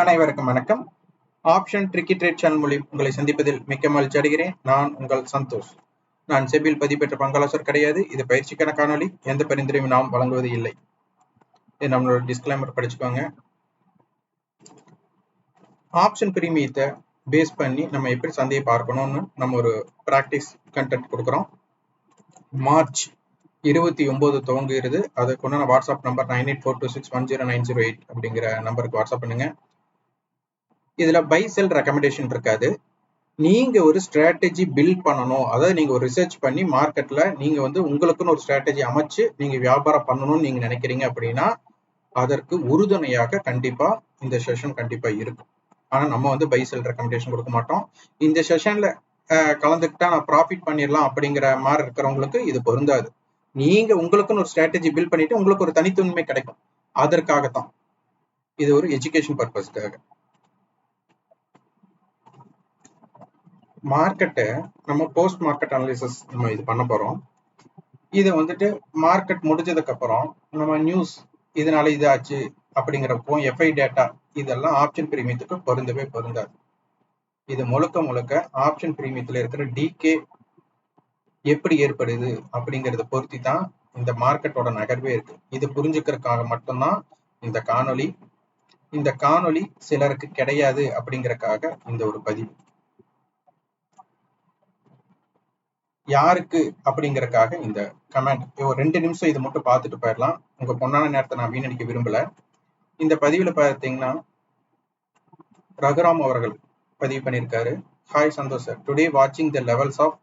அனைவருக்கும் வணக்கம். Option tricky trade channel மூலியம் உங்களை சந்திப்பதில் மிக்க மகிழ்ச்சி அடைகிறேன். நான் உங்கள் சந்தோஷ். நான் செபியில் பதிவு பெற்ற பங்காளசர் கிடையாது. இது பயிற்சிக்கான காணொலி எந்த பரிந்துரையும் நாம் வழங்குவது இல்லை. இது நம்மளோட டிஸ்கிளைமர் படிச்சுக்கோங்க. ஆப்ஷன் பிரீமியத்தை பேஸ் பண்ணி நம்ம எப்படி சந்தையை பார்க்கணும்னு நம்ம ஒரு ப்ராக்டிஸ் கண்டென்ட் கொடுக்குறோம். மார்ச் இருபத்தி ஒன்பது துவங்குகிறது. அதுக்கு WhatsApp number nine eight four two six one zero nine zero eight அப்படிங்கிற நம்பருக்கு வாட்ஸ்அப் பண்ணுங்க. இதுல பை செல் ரெக்கமெண்டேஷன் இருக்காது. நீங்க ஒரு ஸ்ட்ராட்டஜி பில்ட் பண்ணணும். அதாவது நீங்க ஒரு ரிசர்ச் பண்ணி மார்க்கெட்ல நீங்க வந்து உங்களுக்குன்னு ஒரு ஸ்ட்ராட்டஜி அமைச்சு நீங்க வியாபாரம் பண்ணணும்னு நீங்க நினைக்கிறீங்க அப்படின்னா அதற்கு உறுதுணையாக கண்டிப்பா இந்த செஷன் கண்டிப்பா இருக்கும். ஆனா நம்ம வந்து பை செல் ரெக்கமெண்டேஷன் கொடுக்க மாட்டோம். இந்த செஷன்ல கலந்துக்கிட்டா நான் ப்ராஃபிட் பண்ணிடலாம் அப்படிங்கிற மாதிரி இருக்கிறவங்களுக்கு இது பொருந்தாது. நீங்க உங்களுக்குன்னு ஒரு ஸ்ட்ராட்டஜி பில்ட் பண்ணிட்டு உங்களுக்கு ஒரு தனித்தன்மை கிடைக்கும். அதற்காகத்தான். இது ஒரு எஜுகேஷன் பர்பஸ்க்காக மார்க்கெட்டை நம்ம போஸ்ட் மார்க்கெட் அனலிசிஸ் நம்ம இது பண்ண போகிறோம் இது வந்துட்டு மார்க்கெட் முடிஞ்சதுக்கப்புறம் நம்ம நியூஸ் இதனால இது ஆச்சு அப்படிங்கிறப்போ எஃப்ஐ டேட்டா இதெல்லாம் ஆப்ஷன் பிரீமியத்துக்கு பொருந்தவே பொருந்தாது. இது முழுக்க முழுக்க ஆப்ஷன் பிரீமியத்தில் இருக்கிற டிகே எப்படி ஏற்படுது அப்படிங்கிறத பொருத்தி தான் இந்த மார்க்கெட்டோட நகர்வே இருக்கு. இது புரிஞ்சுக்கிறதுக்காக மட்டும்தான் இந்த காணொலி இந்த காணொலி சிலருக்கு கிடையாது அப்படிங்கறக்காக இந்த ஒரு பதிவு. யாருக்கு அப்படிங்கறக்காக இந்த கமெண்ட் ஒரு ரெண்டு நிமிஷம் இது மட்டும் பார்த்துட்டு போயிடலாம். உங்க பொண்ணான நேரத்தை நான் வீணடிக்க விரும்பல. இந்த பதிவில் பார்த்தீங்கன்னா ரகுராம் அவர்கள் பதிவு பண்ணியிருக்காரு. ஹாய் சந்தோஷ் சார் டுடே வாட்சிங் the levels of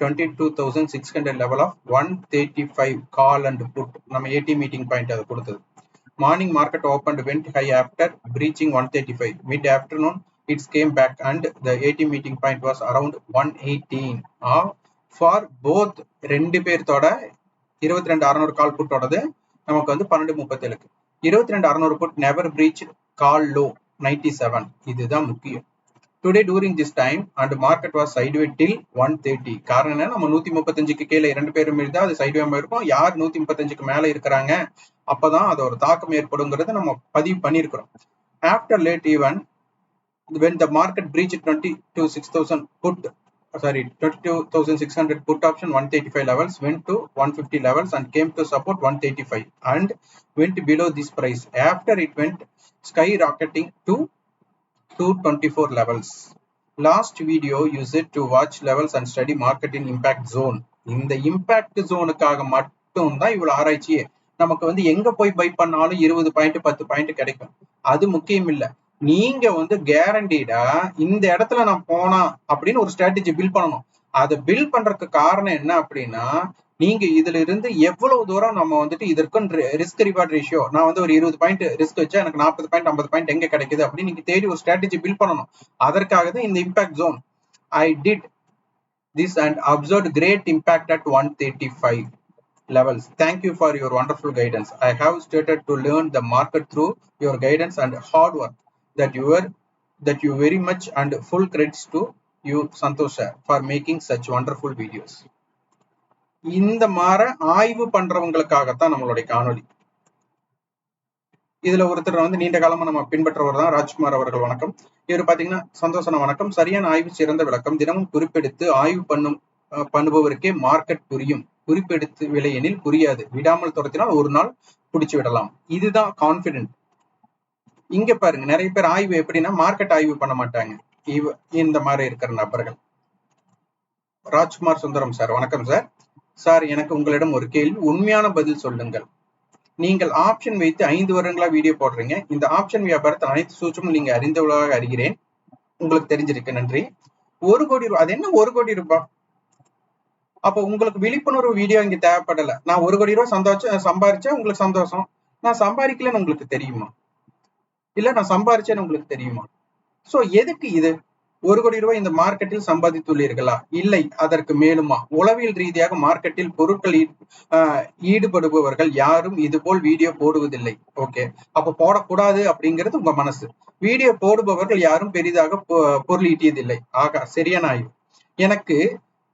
twenty two thousand six hundred level of one thirty five call and put நம்ம ஏடி மீட்டிங் பாயிண்ட் அது கொடுத்தது morning market open went high after breaching one thirty five mid afternoon it's came back and the AT meeting point was around one eighteen for both ரெண்டு பேர்த்தோட இருபத்தி ரெண்டு அறநூறு கால் புட்டோடது நமக்கு வந்து பன்னெண்டு முப்பத்தேழுக்கு. இருபத்தி ரெண்டு அறநூறு put never breach call low ninety seven இதுதான் முக்கியம். Today during this time and market was sideway till one thirty காரணம் என்ன நம்ம நூத்தி முப்பத்தஞ்சுக்கு கீழே இரண்டு பேரும் இருந்தால் அது சைட்வே இருக்கும். யார் நூத்தி முப்பத்தஞ்சுக்கு மேல இருக்கிறாங்க அப்பதான் அது ஒரு தாக்கம் ஏற்படுங்கிறத நம்ம பதிவு பண்ணியிருக்கிறோம். After late even when the market breach twenty two six thousand put sorry 22600 put option 135 levels went to 150 levels and came to support 135 and went below this price after it went skyrocketing to 224 levels last video use it to watch levels and study market in impact zone இந்த impact ஜோனுக்காக மட்டும் தான் இவ்வளவு ஆராய்ச்சியே நமக்கு வந்து எங்க போய் by பண்ணாலும் இருபது பாயிண்ட் பத்து பாயிண்ட் கிடைக்கும் அது முக்கியம் இல்ல நீங்க வந்து கேரண்டீடா இந்த இடத்துல நான் போனா அப்படின்னு ஒரு ஸ்ட்ராட்டஜி பில்ட் பண்ணணும் அதை பில்ட் பண்றதுக்கு காரணம் என்ன அப்படின்னா நீங்க இதுல இருந்து எவ்வளவு தூரம் நம்ம வந்துட்டு இதற்கு ரிஸ்க் ரிவார்ட் ரேஷியோ நான் வந்து ஒரு இருபது பாயிண்ட் ரிஸ்க் வச்சா எனக்கு நாற்பது பாயிண்ட் ஐம்பது பாயிண்ட் எங்க கிடைக்குது அப்படின்னு நீங்க தேடி ஒரு ஸ்ட்ராட்டஜி பில்ட் பண்ணணும் அதற்காக தான் இந்த impact zone I did this and observe great impact at one thirty five levels. Thank you for your wonderful guidance. I have started to learn the market through your guidance and hard work that you were that you very much and full credits to you Santosha for making such wonderful videos. இந்த மாற ஆய்வு பண்றவங்களுக்காகத்தான் நம்மளுடைய காணொலி இதுல ஒருத்தர் வந்து நீண்ட காலமா நம்ம பின்பற்றவர் தான் ராஜ்குமார் அவர்கள். வணக்கம். இவர் பாத்தீங்கன்னா சந்தோஷன வணக்கம். சரியான ஆய்வு சிறந்த விளக்கம். தினமும் குறிப்பெடுத்து ஆய்வு பண்ணும் பண்ணுபவருக்கே மார்க்கெட் புரியும். குறிப்பெடுத்து விலையெனில் புரியாது. விடாமல் துரத்தினால் ஒரு நாள் பிடிச்சு விடலாம். இதுதான் கான்பிடென்ட் இங்க பாருங்க நிறைய பேர் ஆய்வு எப்படின்னா மார்க்கெட் ஆய்வு பண்ண மாட்டாங்க. இவ இந்த மாதிரி இருக்கிற நபர்கள். ராஜ்குமார் சுந்தரம் சார் வணக்கம் சார். சார் எனக்கு உங்களிடம் ஒரு கேள்வி. உண்மையான பதில் சொல்லுங்கள். நீங்கள் ஆப்ஷன் வைத்து ஐந்து வருடங்களா வீடியோ போடுறீங்க. இந்த ஆப்ஷன் வியாபாரத்தில் அனைத்து சூட்சமும் நீங்க அறிந்தவளாக அறிகிறேன். உங்களுக்கு தெரிஞ்சிருக்கு. நன்றி. ஒரு கோடி ரூபாய் அது என்ன ஒரு கோடி ரூபாய் அப்போ உங்களுக்கு விழிப்புணர்வு வீடியோ இங்க தேவைப்படல. நான் ஒரு கோடி ரூபாய் சந்தோஷம் சம்பாரிச்சா உங்களுக்கு சந்தோஷம். நான் சம்பாதிக்கலன்னு உங்களுக்கு தெரியுமா? இல்ல நான் சம்பாரிச்சேன்னு உங்களுக்கு தெரியுமா? சோ எதுக்கு இது? ஒரு கோடி ரூபாய் இந்த மார்க்கெட்டில் சம்பாதித்துள்ளீர்களா? இல்லை அதற்கு மேலுமா? உளவியல் ரீதியாக மார்க்கெட்டில் பொருட்கள் ஈடுபடுபவர்கள் யாரும் இது போல் வீடியோ போடுவதில்லை. ஓகே அப்ப போடக்கூடாது அப்படிங்கிறது உங்க மனசு. வீடியோ போடுபவர்கள் யாரும் பெரிதாக பொருள் ஈட்டியதில்லை. ஆகா சரியான ஆய்வு. எனக்கு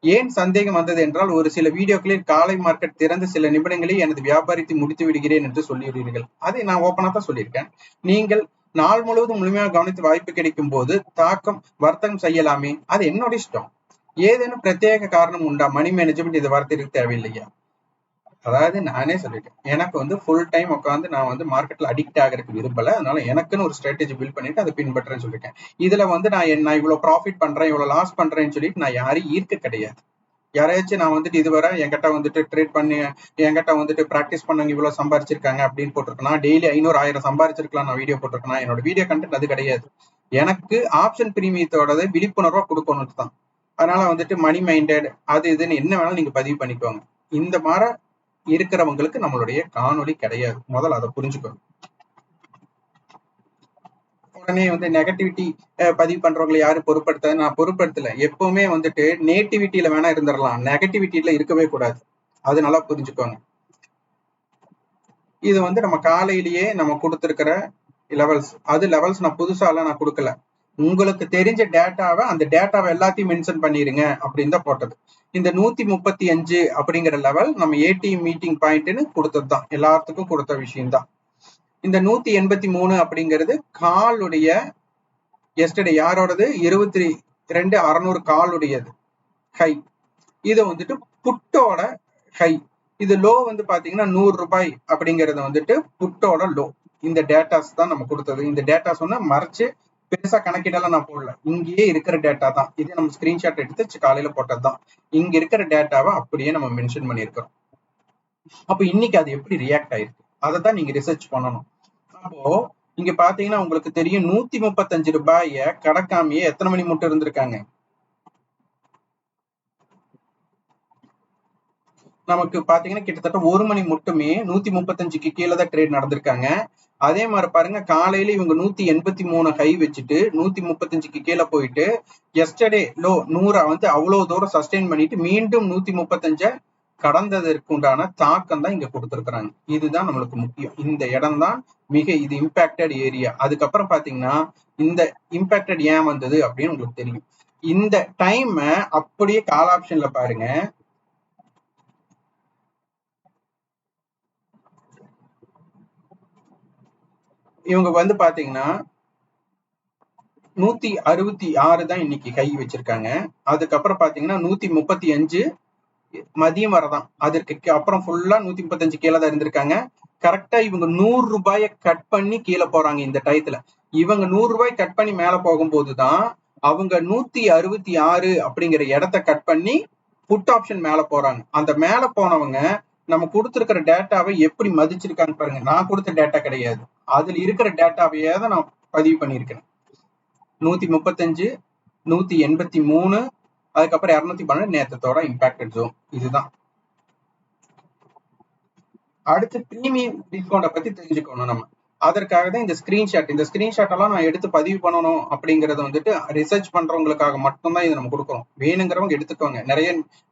ஏன் சந்தேகம் வந்தது என்றால் ஒரு சில வீடியோக்களில் காலை மார்க்கெட் திறந்து சில நிமிடங்களில் எனது வியாபாரத்தை முடித்து விடுகிறேன் என்று சொல்லியுள்ளீர்கள். அதை நான் ஓப்பனா தான் சொல்லியிருக்கேன். நீங்கள் நாள் முழுவதும் முழுமையாக கவனித்து வாய்ப்பு கிடைக்கும் போது தாக்கம் வர்த்தகம் செய்யலாமே. அது என்னோட இஷ்டம். ஏதேனும் பிரத்யேக காரணம் உண்டா? மணி மேனேஜ்மெண்ட் இது வார்த்தைக்கு தேவையில்லையா? அதாவது நானே சொல்லிட்டேன். எனக்கு வந்து ஃபுல் டைம் உட்காந்து நான் வந்து மார்க்கெட்ல அடிக்ட் ஆகிறதுக்கு விரும்பல. அதனால எனக்குன்னு ஒரு ஸ்ட்ராட்டஜி பில்ட் பண்ணிட்டு அதை பின்பற்றேன்னு சொல்லிட்டேன். இதுல வந்து நான் என்ன இவ்வளவு ப்ராஃபிட் பண்றேன் இவ்வளவு லாஸ் பண்றேன்னு சொல்லிட்டு நான் யாரையும் ஈர்க்க கிடையாது. யாரையாச்சும் நான் வந்துட்டு இதுவரை என்கிட்ட வந்துட்டு ட்ரேட் பண்ணி என்கிட்ட வந்துட்டு ப்ராக்டிஸ் பண்ணவங்க இவ்வளவு சம்பாரிச்சிருக்காங்க அப்படின்னு போட்டிருக்கேன் டெய்லி ஐநூறு ஆயிரம் சம்பாரிச்சிருக்கலாம் நான் வீடியோ போட்டிருக்கேன் என்னோட வீடியோ கண்டென்ட் அது கிடையாது. எனக்கு ஆப்ஷன் பிரீமியத்தோட விழிப்புணர்வா கொடுக்கணும் தான் அதனால வந்துட்டு மணி மைண்டட் அது இதுன்னு என்ன வேணாலும் நீங்க பதிவு பண்ணிக்கோங்க. இந்த மாதிரி இருக்கிறவங்களுக்கு நம்மளுடைய காணொலி கிடையாது. முதல்ல அதை புரிஞ்சுக்கணும். உடனே வந்து நெகட்டிவிட்டி பதிவு பண்றவங்களை யாரும் பொருட்படுத்த நான் பொருட்படுத்தல. எப்பவுமே வந்துட்டு நேட்டிவிட்டியில வேணா இருந்துடலாம். நெகட்டிவிட்டியில இருக்கவே கூடாது. அது நல்லா புரிஞ்சுக்கோங்க. இது வந்து நம்ம காலையிலேயே நம்ம கொடுத்துருக்கிற லெவல்ஸ் அது லெவல்ஸ் நான் புதுசாலாம் நான் கொடுக்கல. உங்களுக்கு தெரிஞ்ச டேட்டாவை அந்த டேட்டாவை எல்லாத்தையும் மென்ஷன் பண்ணிருங்க அப்படின்னு தான் போட்டது. இந்த நூத்தி முப்பத்தி அஞ்சு அப்படிங்கிற லெவல் நம்ம ஏடிஎம் மீட்டிங் பாயிண்ட்னு கொடுத்தது தான். எல்லாத்துக்கும் கொடுத்த விஷயம் தான். இந்த நூத்தி எண்பத்தி மூணு அப்படிங்கிறது காலுடைய எஸ்டர்டே யாரோடது? இருபத்தி ரெண்டு அறநூறு காலுடையது. ஹை இது வந்துட்டு புட்டோட ஹை இது லோ வந்து பாத்தீங்கன்னா நூறு ரூபாய் அப்படிங்கறது வந்துட்டு புட்டோட லோ இந்த டேட்டாஸ் தான் நம்ம கொடுத்தது. இந்த டேட்டாஸ் ஒன்று மறைச்சு பெருசா கணக்கிடலாம் நான் போடல. இங்கேயே இருக்கிற டேட்டா தான். இதே நம்ம ஸ்கிரீன்ஷாட் எடுத்து காலையில போட்டது தான் இங்க இருக்கிற டேட்டாவை அப்படியே நம்ம மென்ஷன் பண்ணியிருக்கிறோம். அப்போ இன்னைக்கு அது எப்படி ரியாக்ட் ஆயிருக்கு? அதை தான் நீங்க ரிசர்ச் பண்ணணும். அப்போ இங்க பாத்தீங்கன்னா உங்களுக்கு தெரியும் நூத்தி முப்பத்தஞ்சு ரூபாய கடக்காமையே எத்தனை மணி மட்டும் இருந்திருக்காங்க? நமக்கு பாத்தீங்கன்னா கிட்டத்தட்ட ஒரு மணி மட்டுமே நூத்தி முப்பத்தஞ்சுக்கு கீழே தான் ட்ரேட் நடந்திருக்காங்க. அதே மாதிரி பாருங்க காலையில இவங்க நூத்தி எண்பத்தி மூணு ஹை வச்சுட்டு நூத்தி முப்பத்தஞ்சுக்கு கீழே போயிட்டு எஸ்டர்டே லோ நூறை வந்து அவ்வளவு தூரம் சஸ்டெயின் பண்ணிட்டு மீண்டும் நூத்தி முப்பத்தஞ்ச கடந்ததற்கு உண்டான தாக்கம் தான் இங்க கொடுத்துருக்குறாங்க. இதுதான் நம்மளுக்கு முக்கியம். இந்த இடம் தான் மிக இது இம்பாக்டட் ஏரியா அதுக்கப்புறம் பாத்தீங்கன்னா இந்த இம்பாக்டட் ஏன் வந்தது அப்படின்னு உங்களுக்கு தெரியும். இந்த டைம் அப்படியே கால் ஆப்ஷன்ல பாருங்க. இவங்க வந்து பாத்தீங்கன்னா நூத்தி அறுபத்தி ஆறு தான் இன்னைக்கு கை வச்சிருக்காங்க. அதுக்கப்புறம் பாத்தீங்கன்னா நூத்தி முப்பத்தி அஞ்சு மதியம் வரதான். அதற்கு அப்புறம் ஃபுல்லா நூத்தி முப்பத்தஞ்சு கீழே தான் இருந்திருக்காங்க. கரெக்டா இவங்க நூறு ரூபாய கட் பண்ணி கீழே போறாங்க இந்த டயத்துல இவங்க நூறு ரூபாய் கட் பண்ணி மேல போகும்போதுதான் அவங்க நூத்தி அறுபத்தி ஆறு அப்படிங்கிற இடத்த கட் பண்ணி புட் ஆப்ஷன் மேல போறாங்க. அந்த மேல போனவங்க நம்ம கொடுத்துருக்கிற டேட்டாவை எப்படி மதிச்சிருக்காங்க பாருங்க. நான் கொடுத்த டேட்டா கிடையாது. அதுல இருக்கிற டேட்டாவையே தான் நான் பதிவு பண்ணியிருக்கேன். நூத்தி முப்பத்தஞ்சு நூத்தி எண்பத்தி மூணு அதுக்கப்புறம் இரநூத்தி பன்னெண்டு நேரத்தோட இம்பாக்டட் ஜோன் இதுதான். அடுத்து ப்ரீமியம் டிஸ்கவுண்ட பத்தி தெரிஞ்சுக்கணும் நம்ம. அதற்காக தான் இந்த ஸ்கிரீன்ஷாட் இந்த ஸ்கிரீன்ஷாட் எல்லாம் நான் எடுத்து பதிவு பண்ணணும் அப்படிங்கறத வந்துட்டு ரிசர்ச் பண்றவங்களுக்காக மட்டும்தான் இதை நம்ம கொடுக்குறோம் வேணுங்கிறவங்க எடுத்துக்கோங்க. நிறைய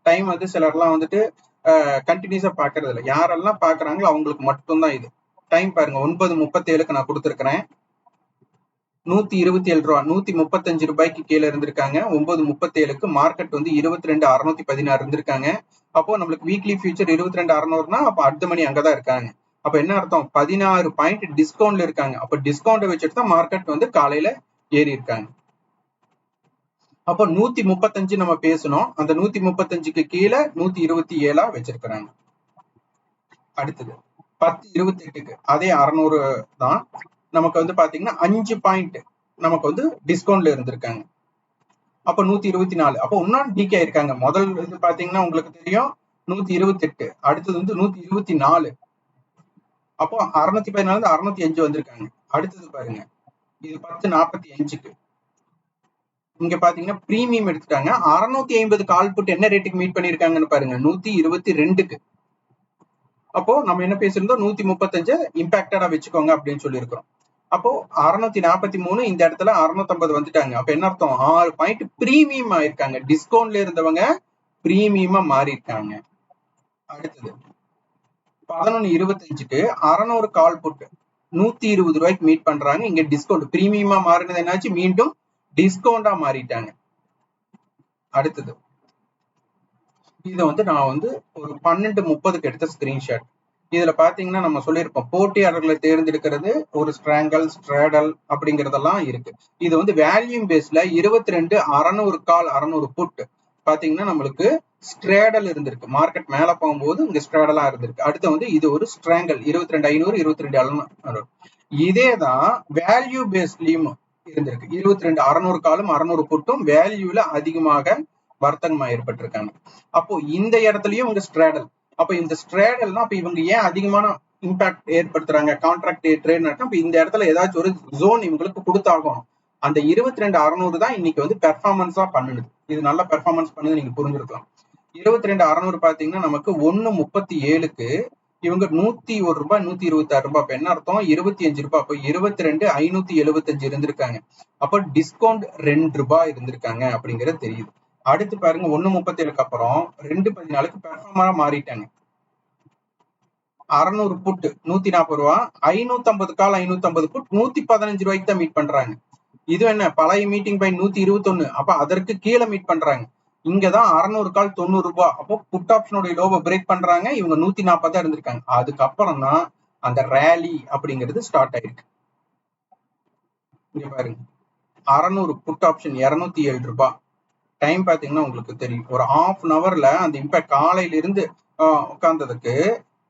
டைம் வந்து சிலர்லாம் வந்துட்டு கண்டினியூஸா பாக்குறது இல்லை யாரெல்லாம் பாக்குறாங்களோ அவங்களுக்கு மட்டும்தான் இது. டைம் பாருங்க ஒன்பது முப்பத்தி ஏழுக்கு நான் கொடுத்துருக்கிறேன். நூத்தி இருபத்தி ஏழு ரூபா நூத்தி முப்பத்தஞ்சு ரூபாய்க்கு கீழே இருந்திருக்காங்க. ஒன்பது முப்பத்தி ஏழுக்கு மார்க்கெட் வந்து இருபத்தி ரெண்டு அறுநூத்தி பதினாறு இருந்திருக்காங்க. அப்போ நம்மளுக்கு வீக்லி ஃபியூச்சர் இருபத்தி ரெண்டு அறுநூறுனா அப்போ அடுத்த மணி அங்கதான் இருக்காங்க. அப்ப என்ன அர்த்தம்? பதினாறு பாயிண்ட் டிஸ்கவுண்ட்ல இருக்காங்க. அப்ப டிஸ்கவுண்ட் வச்சுட்டு தான் மார்க்கெட் வந்து காலையில ஏறி இருக்காங்க. அப்போ நூத்தி முப்பத்தஞ்சு நம்ம பேசணும். அந்த நூத்தி முப்பத்தஞ்சுக்கு கீழே நூத்தி இருபத்தி ஏழா வச்சிருக்கிறாங்க. அடுத்தது. பத்து இருபத்தி எட்டுக்கு அதே அறநூறு தான். நமக்கு வந்து பாத்தீங்கன்னா அஞ்சு பாயிண்ட் நமக்கு வந்து டிஸ்கவுண்ட்ல இருந்திருக்காங்க. அப்ப நூத்தி இருபத்தி நாலு. அப்போ இன்னும் டிகே இருக்காங்க முதல் இது பாத்தீங்கன்னா உங்களுக்கு தெரியும் நூத்தி இருபத்தி எட்டு அடுத்தது வந்து நூத்தி இருபத்தி நாலு. அப்போ அறுநூத்தி பதினாலு அறுநூத்தி அஞ்சு வந்திருக்காங்க. அடுத்தது பாருங்க. இது பத்து நாற்பத்தி அஞ்சுக்கு. இங்க பாத்தீங்கன்னா பிரீமியம் எடுத்துட்டாங்க. அறுநூத்தி ஐம்பது கால் புட்டு என்ன ரேட்டுக்கு மீட் பண்ணிருக்காங்கன்னு பாருங்க. நூத்தி இருபத்தி ரெண்டுக்கு. அப்போ நம்ம என்ன பேசியிருந்தோம்? நூத்தி முப்பத்தஞ்சு இம்பாக்டடா வச்சுக்கோங்க அப்படின்னு சொல்லியிருக்கிறோம். அப்போ அறுநூத்தி நாற்பத்தி மூணு இந்த இடத்துல அறுநூத்தம்பது வந்துட்டாங்க. அப்ப என்ன அர்த்தம்? ஆறு பாயிண்ட் பிரீமியம் ஆயிருக்காங்க. டிஸ்கவுண்ட்ல இருந்தவங்க பிரீமியமா மாறி இருக்காங்க அடுத்தது பதினொன்னு இருபத்தஞ்சுக்கு அறநூறு கால் புட்டு நூத்தி இருபது ரூபாய்க்கு மீட் பண்றாங்க. இங்க டிஸ்கவுண்ட் பிரீமியமா மாறினது என்னாச்சு? மீண்டும் டிஸ்கவுண்டா மாறிட்டாங்க. அடுத்தது இதை வந்து நான் வந்து ஒரு பன்னெண்டு முப்பதுக்கு எடுத்த ஸ்கிரீன்ஷாட் இதுல பாத்தீங்கன்னா நம்ம சொல்லியிருப்போம் போட்டியாளர்களை தேர்ந்தெடுக்கிறது ஒரு ஸ்ட்ராங்கல் ஸ்ட்ராடல் அப்படிங்கறதெல்லாம் இருக்கு. இது வந்து வேல்யூம் பேஸ்ல இருபத்தி ரெண்டு அறநூறு கால் அறநூறு புட் பாத்தீங்கன்னா நம்மளுக்கு ஸ்ட்ரேடல் இருந்திருக்கு. மார்க்கெட் மேல போகும்போது இங்க ஸ்ட்ரேடலா இருந்திருக்கு. அடுத்து வந்து இது ஒரு ஸ்ட்ராங்கல் இருபத்தி ரெண்டு ஐநூறு இருபத்தி ரெண்டு அறநூறு. இதே தான் வேல்யூ பேஸ்லயும் இருந்திருக்கு. இருபத்தி ரெண்டு அறநூறு காலும் அறநூறு புட்டும் வேல்யூல அதிகமாக வர்த்தகமா ஏற்பட்டிருக்காங்க. அப்போ இந்த இடத்துலயும் இவங்க ஸ்ட்ராடல் அப்ப இந்த ஸ்ட்ராடல்னா அப்ப இவங்க ஏன் அதிகமான இம்பாக்ட் ஏற்படுத்துறாங்க? கான்ட்ராக்ட் ட்ரேட் அப்ப இந்த இடத்துல ஏதாச்சும் ஒரு ஜோன் இவங்களுக்கு கொடுத்தாகணும். அந்த இருபத்தி ரெண்டு அறநூறு தான் இன்னைக்கு வந்து பெர்ஃபார்மன்ஸா பண்ணுது. இது நல்ல பெர்ஃபார்மன்ஸ் பண்ணுது நீங்க புரிஞ்சிருக்கலாம். இருபத்தி ரெண்டு அறநூறு பாத்தீங்கன்னா நமக்கு ஒன்னு முப்பத்தி ஏழுக்கு இவங்க நூத்தி ஒரு ரூபாய் நூத்தி இருபத்தி ஆறு ரூபாய் என்ன அர்த்தம்? இருபத்தி அஞ்சு ரூபாய். அப்போ இருபத்தி ரெண்டு ஐநூத்தி எழுபத்தி அஞ்சு இருந்திருக்காங்க. அப்ப டிஸ்கவுண்ட் ரெண்டு ரூபாய் இருந்திருக்காங்க அப்படிங்கறது தெரியுது. அடுத்து பாருங்க ஒண்ணு முப்பத்தி ஏழுக்கு அப்புறம் ரெண்டு பதினாலுக்கு பெர்ஃபார்மரா மாறிட்டாங்க. அறநூறு புட் நூத்தி நாற்பது ரூபா ஐநூத்தி ஐம்பது கால் ஐநூத்தி ஐம்பது புட் நூத்தி பதினஞ்சு ரூபாய்க்கு தான் மீட் பண்றாங்க. இது என்ன பழைய மீட்டிங் பை நூத்தி இருபத்தி ஒண்ணு அப்ப அதற்கு கீழே மீட் பண்றாங்க. இங்கதான் அறநூறு கால் தொண்ணூறு ரூபாய் அப்போ புட் ஆப்ஷனுடைய லோவை பிரேக் பண்றாங்க இவங்க நூத்தி நாற்பதா இருந்திருக்காங்க. அதுக்கப்புறம் தான் அந்த ரேலி அப்படிங்கிறது ஸ்டார்ட் ஆயிருக்கு. இங்க பாருங்க அறநூறு புட் ஆப்ஷன் இருநூத்தி ஏழு ரூபாய் டைம் பாத்தீங்கன்னா உங்களுக்கு தெரியும். ஒரு ஹாஃப் அன் அவர்ல அந்த இம்பாக்ட் காலையில இருந்து உட்கார்ந்ததுக்கு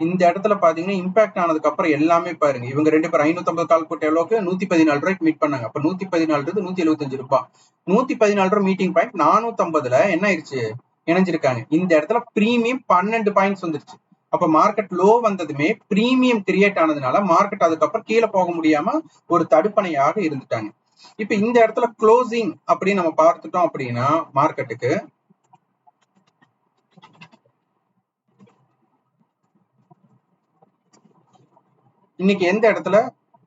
இந்த இடத்துல பாத்தீங்கன்னா இம்பாக்ட் ஆனதுக்கு அப்புறம் எல்லாமே பாருங்க. இவங்க ரெண்டு பேரும் ஐநூத்தம்பது கால் போட்ட அளவுக்கு நூத்தி பதினாலு ரூபாய்க்கு மீட் பண்ணாங்க. அப்ப நூத்தி பதினாலு இருந்து நூத்தி எழுபத்தஞ்சு ரூபாய் நூத்தி பதினாலு ரூபாய் மீட்டிங் பாயிண்ட் நானூத்தி என்ன ஆயிடுச்சு இணைஞ்சிருக்காங்க. இந்த இடத்துல பிரீமியம் பன்னெண்டு பாயிண்ட்ஸ் வந்துருச்சு. அப்ப மார்க்கெட் லோ வந்ததுமே பிரீமியம் கிரியேட் ஆனதுனால மார்க்கெட் அதுக்கப்புறம் கீழே போக முடியாம ஒரு தடுப்பணையாக இருந்துட்டாங்க. இப்ப இந்த இடத்துல க்ளோசிங் அப்படின்னு நம்ம பார்த்துட்டோம் அப்படின்னா மார்க்கெட்டுக்கு இன்னைக்கு எந்த இடத்துல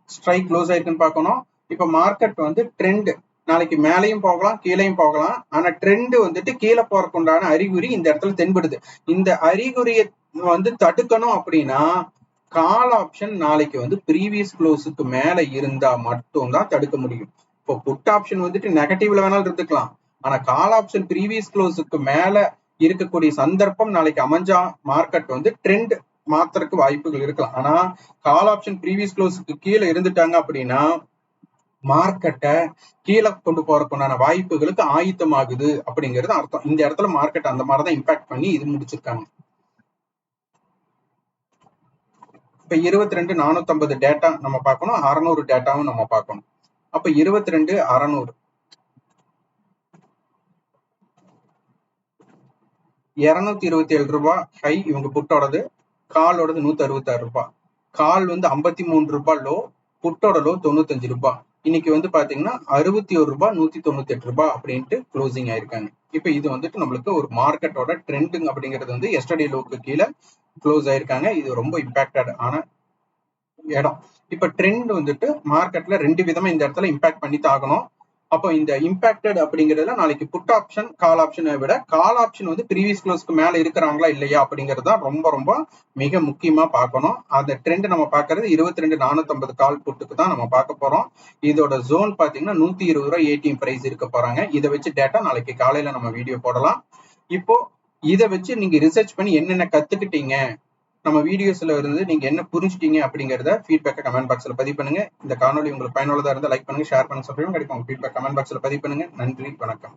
ஸ்ட்ரைக் க்ளோஸ் ஆயிருக்குன்னு பார்க்கணும். இப்ப மார்க்கெட் வந்து ட்ரெண்ட் நாளைக்கு மேலையும் போகலாம் கீழையும் போகலாம். ஆனா ட்ரெண்ட் வந்துட்டு கீழே போறதுக்குண்டான அறிகுறி இந்த இடத்துல தென்படுது. இந்த அறிகுறியை வந்து தடுக்கணும் அப்படின்னா கால் ஆப்ஷன் நாளைக்கு வந்து ப்ரீவியஸ் க்ளோஸுக்கு மேல இருந்தா மட்டும்தான் தடுக்க முடியும். இப்போ புட் ஆப்ஷன் வந்துட்டு நெகட்டிவ்ல வேணாலும் இருந்துக்கலாம். ஆனா கால் ஆப்ஷன் ப்ரீவியஸ் க்ளோஸுக்கு மேல இருக்கக்கூடிய சந்தர்ப்பம் நாளைக்கு அமைஞ்சா மார்க்கெட் வந்து ட்ரெண்ட் மாத்துறதுக்கு வாய்ப்புகள் இருக்கலாம். ஆனா கால் ஆப்ஷன் ப்ரீவியஸ் க்ளோஸுக்கு கீழே இருந்துட்டாங்க அப்படின்னா மார்க்கெட்டை கீழே கொண்டு போறதுக்குண்டான வாய்ப்புகளுக்கு ஆயுத்தமாகுது அப்படிங்கிறது அர்த்தம். இந்த இடத்துல மார்க்கெட் அந்த மாதிரி தான் இம்பாக்ட் பண்ணி இது முடிச்சிருக்காங்க. இப்ப இருபத்தி ரெண்டு நானூத்தி ஐம்பது டேட்டா நம்ம பார்க்கணும் அறநூறு டேட்டாவும் நம்ம பார்க்கணும். அப்ப இருபத்தி ரெண்டு அறநூறு. இருநூத்தி இருபத்தி ஏழு ரூபாய் ஹை இவங்க புட்டோடது. காலோடது நூத்தி அறுபத்தி ஆறு ரூபாய் கால் வந்து ஐம்பத்தி மூணு ரூபாய் லோ புட்டோட லோ தொண்ணூத்தஞ்சு ரூபாய் இன்னைக்கு வந்து பாத்தீங்கன்னா அறுபத்தி ஒரு ரூபாய் நூத்தி தொண்ணூத்தி எட்டு ரூபாய் அப்படின்ட்டு க்ளோசிங் ஆயிருக்காங்க. இப்ப இது வந்துட்டு நம்மளுக்கு ஒரு மார்க்கெட்டோட ட்ரெண்டுங் அப்படிங்கிறது வந்து எஸ்டர்டே லோக்கு கீழே க்ளோஸ் ஆயிருக்காங்க. இது ரொம்ப இம்பாக்டட் ஆன இடம். இப்ப ட்ரெண்ட் வந்துட்டு மார்க்கெட்ல ரெண்டு விதமா இந்த இடத்துல இம்பாக்ட் பண்ணி தாகணும் அப்போ இந்த இம்பாக்டட் அப்படிங்கிறதுல நாளைக்கு புட் ஆப்ஷன் கால் ஆப்ஷனை விட கால் ஆப்ஷன் வந்து ப்ரீவியஸ் க்ளோஸ்க்கு மேல இருக்கிறாங்களா இல்லையா அப்படிங்கிறது தான் ரொம்ப ரொம்ப மிக முக்கியமா பார்க்கணும். அந்த ட்ரெண்ட் நம்ம பார்க்கறது இருபத்தி ரெண்டு நானூத்தி கால் புட்டுக்கு தான் நம்ம பார்க்க போறோம். இதோட ஜோன் பாத்தீங்கன்னா நூத்தி இருபது ரூபாய் ஏடிஎம் பிரைஸ் இருக்க போறாங்க. இதை வச்சு டேட்டா நாளைக்கு காலையில நம்ம வீடியோ போடலாம். இப்போ இதை வச்சு நீங்க ரிசர்ச் பண்ணி என்னென்ன கத்துக்கிட்டீங்க நம்ம வீடியோஸ்ல இருந்து நீங்க என்ன புரிஞ்சுட்டீங்க அப்படிங்கறத ஃபீட்பேக்கை கமெண்ட் பாக்ஸ்ல பதிவு பண்ணுங்க. இந்த காணொலி உங்களுக்கு பயனுள்ளதா இருந்தால் லைக் பண்ணுங்க ஷேர் பண்ணுங்க சப்ஸ்கிரைப் கிடைக்கும் ஃபீட்பேக் கமெண்ட் பாக்ஸ்ல பதிவு பண்ணுங்க. நன்றி வணக்கம்.